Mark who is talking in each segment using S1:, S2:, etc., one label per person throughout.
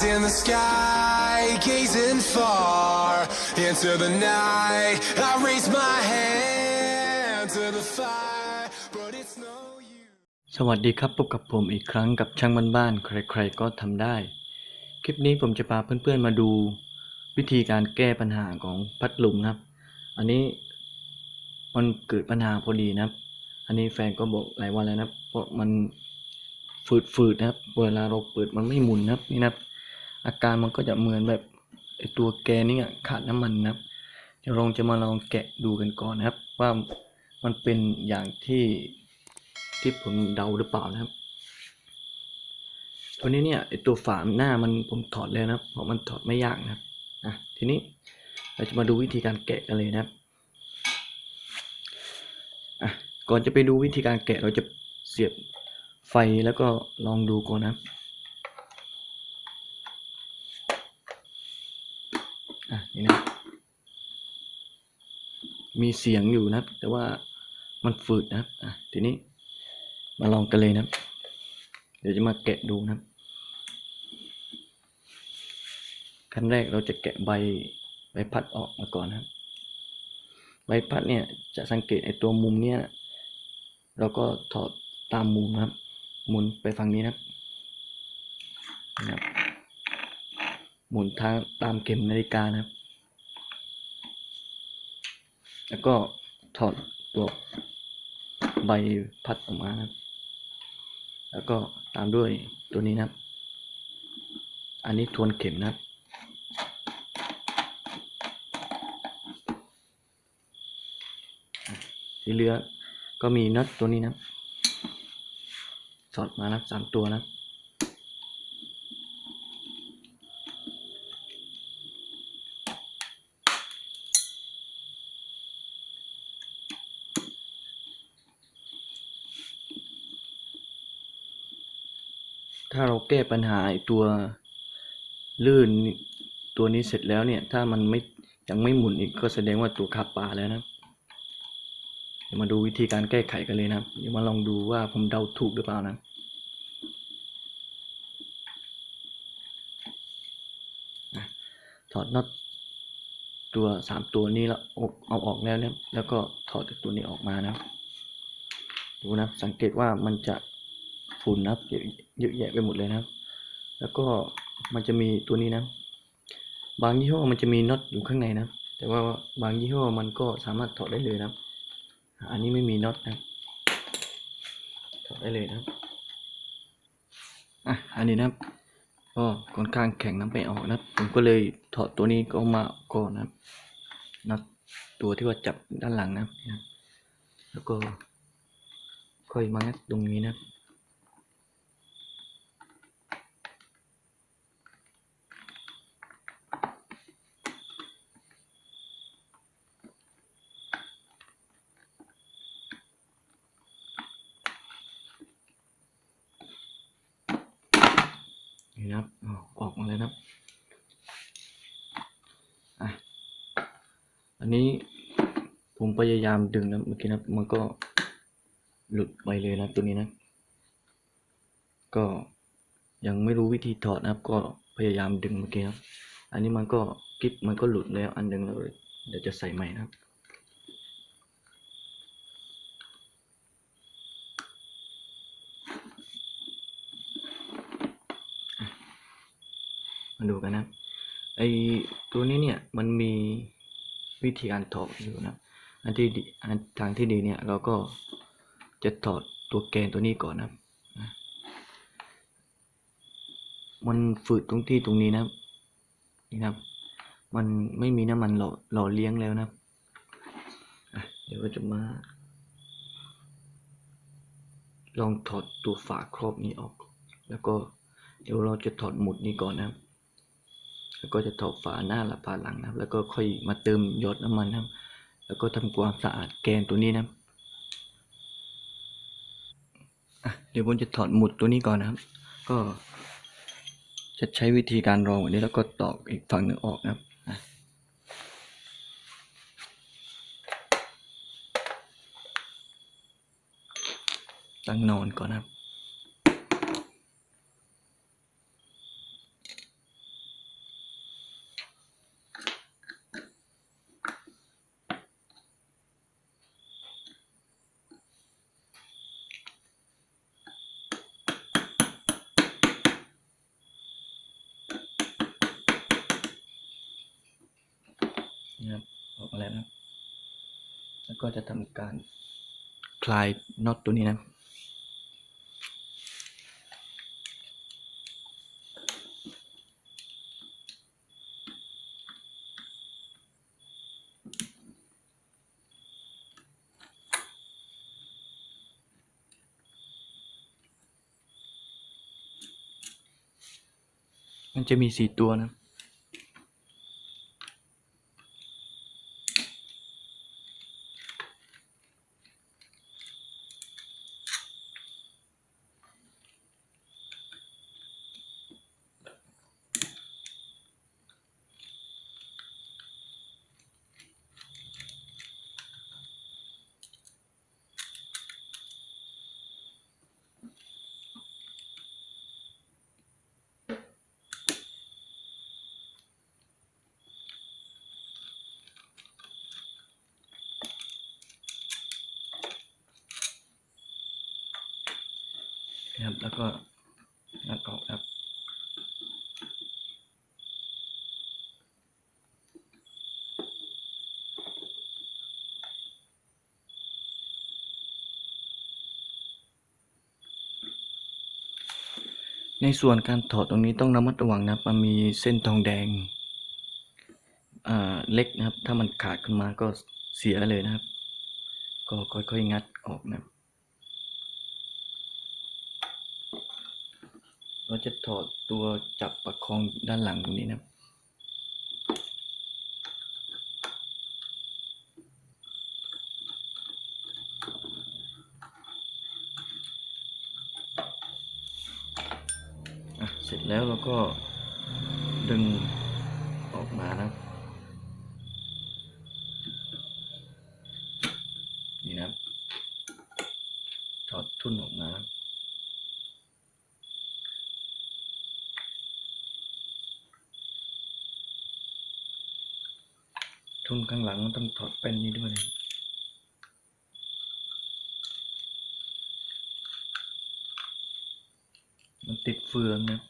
S1: Eyes in the sky, gazing far into the night. I raise my hand to the fire, but it's no use.
S2: สวัสดีครับพบกับผมอีกครั้งกับช่างบ้านๆ ใครๆ ก็ทำได้ คลิปนี้ผมจะพาเพื่อนๆ มาดูวิธีการแก้ปัญหาของพัดลมนะครับ อันนี้มันเกิดปัญหาพอดีนะครับ อันนี้แฟนก็บอกหลายวันแล้วนะเพราะมันฝืดๆนะครับ เวลาเราเปิดมันไม่หมุนนะครับนี่นะครับ อาการมันก็จะเหมือนแบบไอตัวแกนี่อะขาดน้ำมันนะครับ เดี๋ยวเราจะมาลองแกะดูกันก่อนนะครับ ว่ามันเป็นอย่างที่ที่ผมเดาหรือเปล่านะครับ ตัวนี้เนี่ยไอตัวฝาหน้ามันผมถอดแล้วนะครับ เพราะมันถอดไม่ยากนะครับอะทีนี้เราจะมาดูวิธีการแกะกันเลยนะครับอะก่อนจะไปดูวิธีการแกะเราจะเสียบไฟแล้วก็ลองดูก่อนนะครับอะนี่นะ มีเสียงอยู่นะครับ แต่ว่ามันฝืดนะครับอะทีนี้มาลองกันเลยนะครับ เดี๋ยวจะมาแกะดูนะครับขั้นแรกเราจะแกะใบใบพัดออกมาก่อนนะครับ ใบพัดเนี่ยจะสังเกตไอตัวมุมเนี่ยเราก็ถอดตามมุมนะครับ หมุนไปฝั่งนี้นะครับนะครับหมุนทางตามเข็มนาฬิกานะครับ แล้วก็ถอดตัวใบพัดออกมานะครับ แล้วก็ตามด้วยตัวนี้นะครับ อันนี้ทวนเข็มนะครับ ที่เหลือก็มีน็อตตัวนี้นะ สอดมานะสามตัวนะครับ ถ้าเรา แก้ปัญหาตัวลื่นตัวนี้เสร็จแล้วเนี่ย ถ้ามันไม่ยังไม่หมุนอีกก็แสดงว่าตัวขับปลาแล้วนะเดี๋ยวมาดูวิธีการแก้ไขกันเลยนะเดี๋ยวมาลองดูว่าผมเดาถูกหรือเปล่านะถอดน็อตตัวสามตัวนี้แล้วเอาออกแล้วเนี่ยแล้วก็ถอดตัวนี้ออกมานะ ดูนะสังเกตว่ามันจะ ฝุ่นนะครับเยอะแยะไปหมดเลยนะครับ แล้วก็มันจะมีตัวนี้นะ บางยี่ห้อมันจะมีน็อตอยู่ข้างในนะ แต่ว่าบางยี่ห้อมันก็สามารถถอดได้เลยนะอันนี้ไม่มีน็อตนะถอดได้เลยนะอะอันนี้นะครับก็ค่อนข้างแข็งน้ำไปออกนะครับผมก็เลยถอดตัวนี้ก็มาก่อนนะครับน็อตตัวที่ว่าจับด้านหลังนะแล้วก็ค่อยมางัดตรงนี้นะครับ นี่นะครับเอาออกมาเลยนะครับ อะ อันนี้ผมพยามดึงนะเมื่อกี้นะมันก็หลุดไปเลยนะตัวนี้นะ ก็ยังไม่รู้วิธีถอดนะครับ ก็พยายามดึงเมื่อกี้นะอันนี้มันก็คลิปมันก็หลุดแล้วอันนึงแล้วเดี๋ยวจะใส่ใหม่นะครับมาดูกันนะไอตัวนี้เนี่ยมันมีวิธีการถอดอยู่นะ อันที่อันทางที่ดีเนี่ยเราก็จะถอดตัวแกนตัวนี้ก่อนนะมันฝืดตรงที่ตรงนี้นะนี่นะมันไม่มีน้ำมันหล่อหล่อเลี้ยงแล้วนะเดี๋ยวก็จะมา ลองถอดตัวฝาครอบนี้ออก แล้วก็เดี๋ยวเราจะถอดหมุดนี้ก่อนนะแล้วก็จะถอดฝาหน้าและฝาหลังนะแล้วก็ค่อยมาเติมหยดน้ำมันนะ แล้วก็ทำความสะอาดแกนตัวนี้นะครับเดี๋ยวผมจะถอดหมุดตัวนี้ก่อนนะครับ ก็จะใช้วิธีการรองแบบนี้แล้วก็ตอกอีกฝั่งหนึ่งออกนะครับตั้งนอนก่อนนะครับ นะครับออกมาแล้วนะครับ แล้ว ก็จะทำการคลายน็อตตัวนี้นะมันจะมีสี่ตัวนะ นะครับ แล้วก็งัดออกครับในส่วนการถอดตรงนี้ต้องระมัดระวังนะครับ มันมีเส้นทองแดงเล็กนะครับ ถ้ามันขาดขึ้นมาก็เสียเลยนะครับ ก็ค่อยๆงัดออกนะครับ เราจะถอดตัวจับประคองด้านหลังตรงนี้นะครับอะเสร็จแล้วเราก็ดึงออกมานะครับ นี่นะครับ ถอดทุ่นออกมานะครับ ทุ่นข้างหลังต้องถอดเป็นนี้ด้วยมันติดเฟืองนะ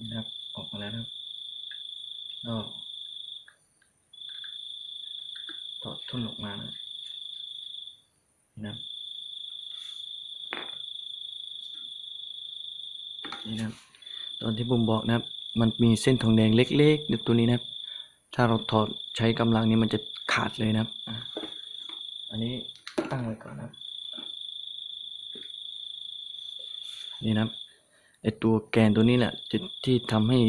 S2: นี่นะครับ ออกมาแล้วนะครับก็ถอดทุ่นออกมานะนี่นะครับ นี่นะครับ ตอน ที่ผมบอกนะครับ มันมีเส้นทองแดงเล็กๆอยู่ตัวนี้นะครับ ถ้าเราถอดใช้กำลังนี้มันจะขาดเลยนะครับ อันนี้ตั้งไว้ก่อนนะครับ นี่นะครับไอตัวแกนตัวนี้แหละจะที่ทำให้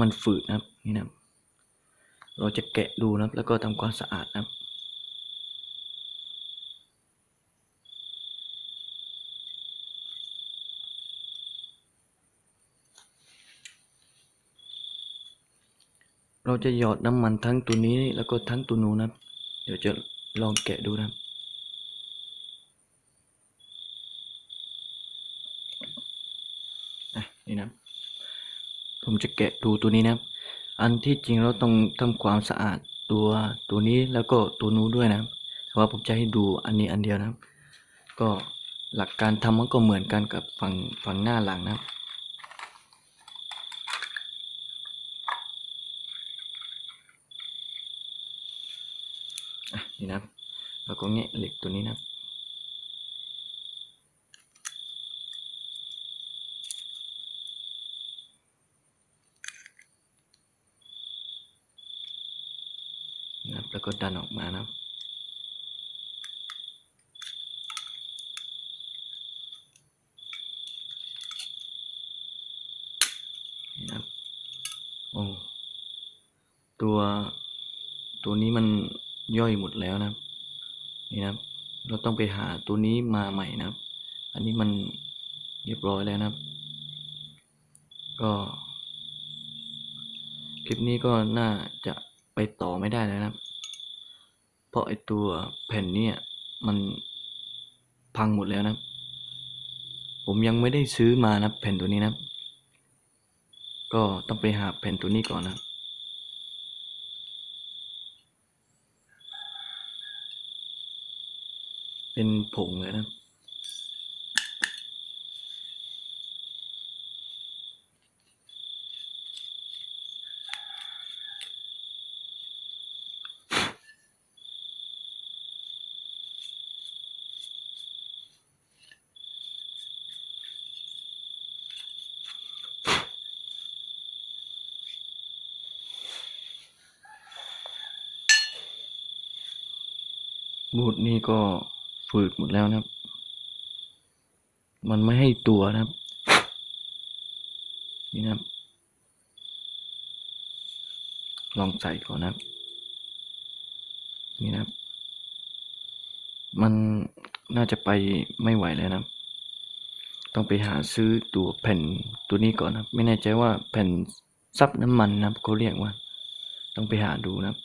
S2: มันฝืดนะครับนี่นะครับ เราจะแกะดูนะครับ แล้วก็ทำความสะอาดนะครับ จะหยอดน้ำมันทั้งตัวนี้แล้วก็ทั้งตัวนู้นนะเดี๋ยวจะลองแกะดูนะนี่นะ ผมจะแกะดูตัวนี้นะ อันที่จริงเราต้องทำความสะอาดตัวตัวนี้แล้วก็ตัวนู้นด้วยนะแต่ว่าผมจะให้ดูอันนี้อันเดียวนะ ก็หลักการทำมันก็เหมือนกันกับฝั่งฝั่งหน้าหลังนะครับ นี่นะครับแล้วก็แงะเหล็กตัวนี้นะครับนะครับแล้วก็ดันออกมานะครับนี่นะครับโอ้ตัวตัวนี้มัน ย่อยหมดแล้วนะครับ นี่นะครับ เราต้องไปหาตัวนี้มาใหม่นะครับ อันนี้มันเรียบร้อยแล้วนะครับ ก็คลิปนี้ก็น่าจะไปต่อไม่ได้แล้วนะครับ เพราะไอตัวแผ่นเนี่ยมันพังหมดแล้วนะครับ ผมยังไม่ได้ซื้อมานะแผ่นตัวนี้นะครับ ก็ต้องไปหาแผ่นตัวนี้ก่อนนะครับ เป็นผงเลยนะบบูดนี่ก็ ฝืดหมดแล้วนะครับ มันไม่ให้ตัวนะครับ นี่นะครับ ลองใส่ก่อนนะครับ นี่นะครับ มันน่าจะไปไม่ไหวแล้วนะครับ ต้องไปหาซื้อตัวแผ่นตัวนี้ก่อนนะครับ ไม่แน่ใจว่าแผ่นซับน้ำมันนะครับเขาเรียกว่า ต้องไปหาดูนะครับ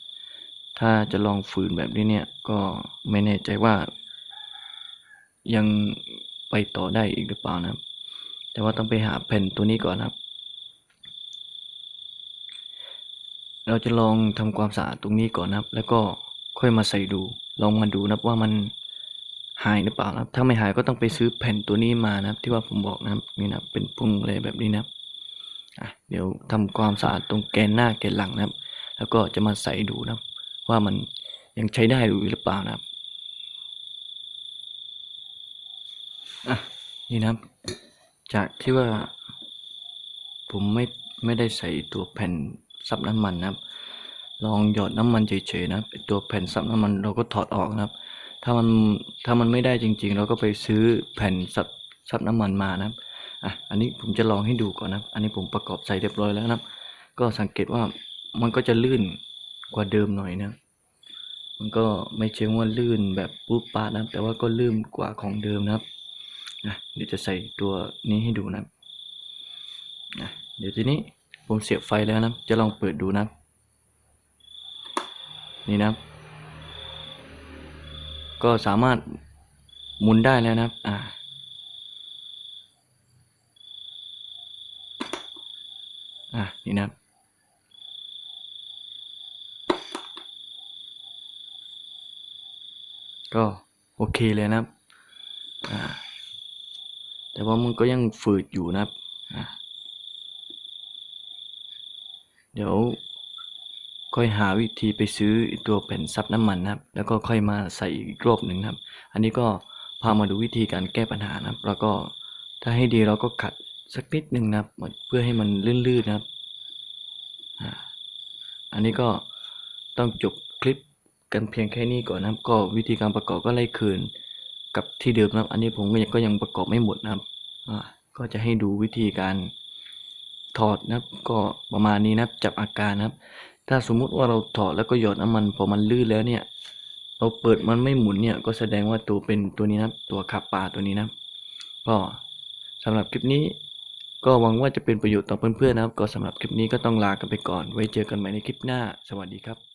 S2: ถ้าจะลองฝืนแบบนี้เนี่ย ก็ไม่แน่ใจว่า ยังไปต่อได้อีกหรือเปล่านะครับ แต่ว่าต้องไปหาแผ่นตัวนี้ก่อนนะครับ เราจะลองทำความสะอาดตรงนี้ก่อนนะครับ แล้วก็ค่อยมาใส่ดู ลองมาดูนะว่ามันหายหรือเปล่านะครับ ถ้าไม่หายก็ต้องไปซื้อแผ่นตัวนี้มานะครับ ที่ว่าผมบอกนะครับนี่นะเป็นพุงเลยแบบนี้นะครับเดี๋ยวทำความสะอาดตรงแกนหน้าแกนหลังนะครับ แล้วก็จะมาใส่ดูนะครับ ว่ามันยังใช้ได้อยู่หรือเปล่านะครับ อะนี่นะครับ จากที่ว่า ผมไม่ไม่ได้ใส่ตัวแผ่นซับน้ำมันนะครับ ลองหยอดน้ำมันเฉยๆนะตัวแผ่นซับน้ำมันเราก็ถอดออกนะครับ ถ้ามันถ้ามันไม่ได้จริง ๆ เราก็ไปซื้อแผ่นซับซับน้ำมันมานะครับอะอันนี้ผมจะลองให้ดูก่อนนะครับ อันนี้ผมประกอบใส่เรียบร้อยแล้วนะครับ ก็สังเกตว่ามันก็จะลื่นกว่าเดิมหน่อยนะมันก็ไม่เชิงว่าลื่นแบบปุ๊บปาดนะครับ แต่ว่าก็ลื่นกว่าของเดิมนะครับ นะเดี๋ยวจะใส่ตัวนี้ให้ดูนะนะเดี๋ยวทีนี้ผมเสียบไฟแล้วนะ จะลองเปิดดูนะ นี่นะ ก็สามารถหมุนได้แล้วนะอ่าอะนี่นะก็โอเคเลยนะอ่า แต่ว่ามันก็ยังฝืดอยู่นะครับ เดี๋ยวค่อยหาวิธีไปซื้อตัวแผ่นซับน้ำมันนะครับ แล้วก็ค่อยมาใส่อีกรอบหนึ่งนะครับ อันนี้ก็พามาดูวิธีการแก้ปัญหานะครับ แล้วก็ถ้าให้ดีเราก็ขัดสักนิดหนึ่งนะครับ เพื่อให้มันลื่นๆนะครับอันนี้ก็ต้องจบคลิปกันเพียงแค่นี้ก่อนนะครับ ก็วิธีการประกอบก็ไล่คืน กับที่เดิมนะครับ อันนี้ผมก็ยังก็ยังประกอบไม่หมดนะครับก็จะให้ดูวิธีการถอดนะครับก็ประมาณนี้นะครับจับอาการนะครับ ถ้าสมมุติว่าเราถอดแล้วก็หยอดน้ำมันพอมันลื่นแล้วเนี่ย เราเปิดมันไม่หมุนเนี่ยก็แสดงว่าตัวเป็นตัวนี้นะครับตัวขับปลาตัวนี้นะครับก็สำหรับคลิปนี้ ก็หวังว่าจะเป็นประโยชน์ต่อเพื่อนๆนะครับ ก็สำหรับคลิปนี้ก็ต้องลากันไปก่อน ไว้เจอกันใหม่ในคลิปหน้า สวัสดีครับ